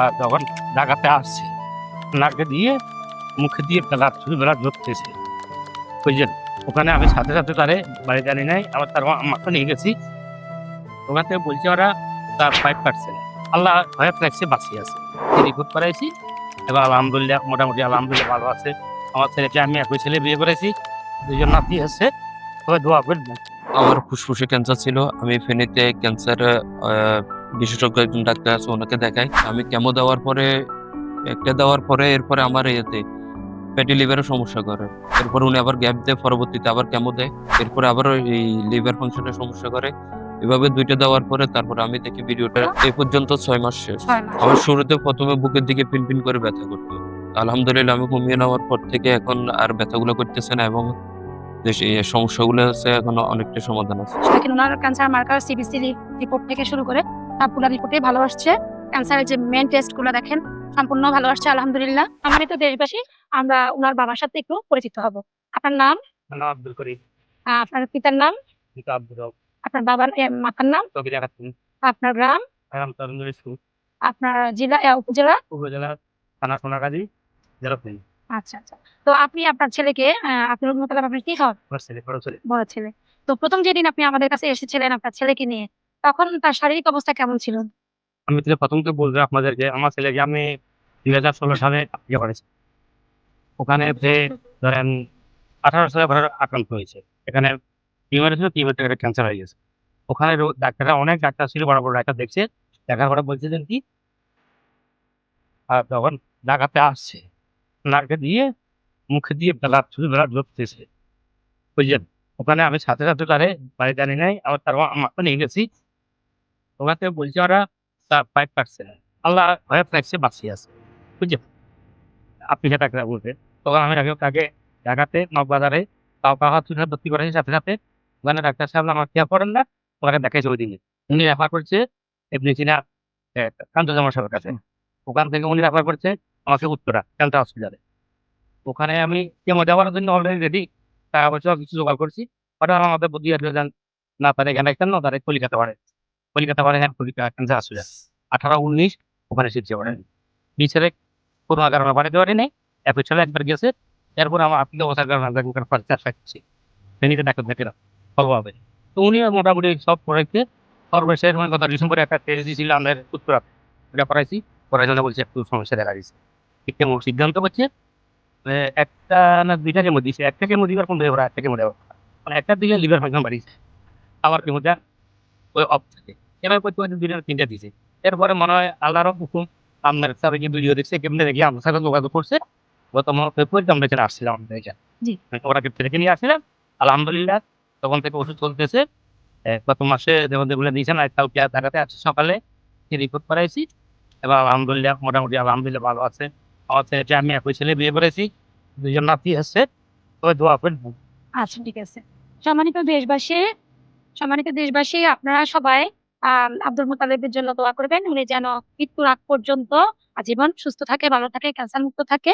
আর যখন ঢাকাতে আসছে। নাকে দিয়ে, মুখে দিয়ে বেলা বেলা ধরতেছে। বুঝলেন? ওখানে আমি সাথে সাথে তারে বাড়ি জানি নাই আবার তার আমাকে নিয়ে গেছি। ওখান থেকে বলছে ওরা তার ফাইভ পার্সেন্ট আল্লাহ ভয় রাখছে বাঁচিয়ে আছে। রিপোর্ট করাইছি এবার আলহামদুলিল্লাহ, মোটামুটি আলহামদুলিল্লাহ ভালো আছে। আমার ছেলেকে আমি একই ছেলে বিয়ে করেছি দুজন নাতি আছে। তবে দোয়া করবেন। আমার ফুসফুসে ক্যান্সার ছিল, আমি ফেনীতে ক্যান্সার বিশেষজ্ঞ একজন ডাক্তার আছে ওনাকে দেখাই। আমি কেমো দেওয়ার পরে একটা দেওয়ার পরে এরপরে আমার ইয়েতে ফ্যাটি লিভারের সমস্যা করে। এরপর উনি আবার গ্যাপ দেয় পরবর্তীতে আবার কেমো দেয়। এরপরে আবার এই লিভার ফাংশনের সমস্যা করে। এভাবে দুইটা দেওয়ার পরে তারপরে আমি দেখি ভিডিওটা এই পর্যন্ত ছয় মাস শেষ। আমার শুরুতে প্রথমে বুকের দিকে পিনপিন করে ব্যথা করতো। আলহামদুলিল্লাহ আমি কমিয়ে নেওয়ার পর থেকে এখন আর ব্যথাগুলো করতেছে না এবং যে সমস্যাগুলো আছে এখন অনেকটা সমাধান আছে। ওনার ক্যান্সার মার্কার সিবিসি রিপোর্ট থেকে শুরু করে সবগুলো রিপোর্টে ভালো আসছে। ক্যান্সারের যে মেন টেস্টগুলো দেখেন সম্পূর্ণ ভালো আসছে আলহামদুলিল্লাহ। আমি তো দেশবাসী আমরা ওনার বাবার সাথে একটু পরিচিত হব। আপনার নাম? আব্দুল করিম। আপনার পিতার নাম? আব্দুল আপনার বাবার মাতার নাম? আপনার গ্রাম? আপনার জেলা উপজেলা? উপজেলা থানা সোনাগাজী জেলা আচ্ছা আচ্ছা। তো আপনি আপনার ছেলেকে আপনার মোতাবেক আপনার কি বড় ছেলে। বড় ছেলে। তো প্রথম যেদিন আপনি আমাদের কাছে এসেছিলেন আপনার ছেলেকে নিয়ে তখন তার শারীরিক অবস্থা কেমন ছিল? আমি তো প্রথম তো বলব আপনাদেরকে আমার ছেলেকে আমি দুই হাজার ষোলো সালে ইয়ে করেছি। ওখানে যে ধরেন আঠারো সালে ঘরে আক্রান্ত হয়েছে। এখানে টিউমার ছিল টিউমার ক্যান্সার হয়ে গেছে। ওখানে ডাক্তাররা অনেক ডাক্তার ছিল, বড় বড় ডাক্তার দেখছে। দেখার পরে বলছিলেন কি? আর তখন ঢাকাতে আসছে। নাকে দিয়ে, মুখে দিয়ে বেলা শুধু বেলা ধরতেছে বুঝলেন? ওখানে আমি সাথে সাথে তারে বাড়ি জানি নাই, আবার তার আমাকে নিয়ে গেছি। ওখান বলছে ওরা ফাইভ পার্সেন্ট আল্লাহ ভয় রাখছে বাঁচিয়ে আছে বুঝলেন আপনি সেটা বলবেন তখন আমি আগে তাকে ঢাকাতে নকবাজারে তাও কাহা হসপিটালে ভর্তি করেছি সাথে সাথে ওখানে ডাক্তার সাহেব আমার কেয়ার করেন না? ওখানে দেখাইছে ওই দিনে। উনি রেফার করছে এমনি চিনা কান্তজামার সাহেবের কাছে। ওখান থেকে উনি রেফার করছে আমাকে উত্তরা ক্যান্সার হসপিটালে ওখানে আমি কেমো দেওয়ার জন্য অলরেডি রেডি টাকা পয়সা কিছু জোগাড় করছি। ওটা আমাদের বুদ্ধি না তারা এখানে একটা না তারা কলিকাতা পারে। কলিকাতা পারে হ্যাঁ কলিকাতা ক্যান্সার হসপিটাল আঠারো উনিশ ওখানে শিখছে পারেন বিছারে কোনো কারণে বাড়িতে পারি নাই একই ছেলে একবার গেছে। এরপর আমার আপনি অবস্থার কারণে ওখানে খরচা পাচ্ছি। ফেনীতে ডাক্তার দেখে না ভালোভাবে তো উনি মোটামুটি সব করাইতে সর্বশেষ মানে গত ডিসেম্বরে একটা টেস্ট দিয়েছিল আমাদের উত্তরা। ওটা করাইছি, করার জন্য বলছে একটু সমস্যা দেখা দিচ্ছে কেমন সিদ্ধান্ত করছে একটা না দুইটা কেমো দিছে একটা কেমো দিবার কোন ওরা একটা কেমো দেওয়া মানে একটার দিকে লিভার ফাংশন বাড়িয়েছে। আবার কেমোটা ওই অফ থাকে। এবার করতে করতে দুইটা তিনটা দিছে। এরপরে মনে হয় আল্লাহর হুকুম আপনার সাথে কি ভিডিও দেখছে কেমনে দেখি আমার সাথে যোগাযোগ করছে গত মাস ফেব্রুয়ারিতে আমরা এখানে আসছিলাম আমাদের এখানে। ওরা ক্ষেত্রে থেকে নিয়ে আসছিলাম আলহামদুলিল্লাহ তখন থেকে ওষুধ চলতেছে। গত মাসে যেমন যেগুলো দিয়েছেন আর কালকে দেখাতে আসছে সকালে রিপোর্ট করাইছি। এবং আলহামদুলিল্লাহ মোটামুটি আলহামদুলিল্লাহ ভালো আছে। আমার ছেলেকে আমি একই ছেলে বিয়ে করেছি দুজন নাতি আছে। তবে দোয়া করবেন। আচ্ছা ঠিক আছে। সম্মানিত দেশবাসী সম্মানিত দেশবাসী, আপনারা সবাই আব্দুল মোতালেবের জন্য দোয়া করবেন। উনি যেন মৃত্যুর আগ পর্যন্ত আজীবন সুস্থ থাকে, ভালো থাকে ক্যান্সার মুক্ত থাকে।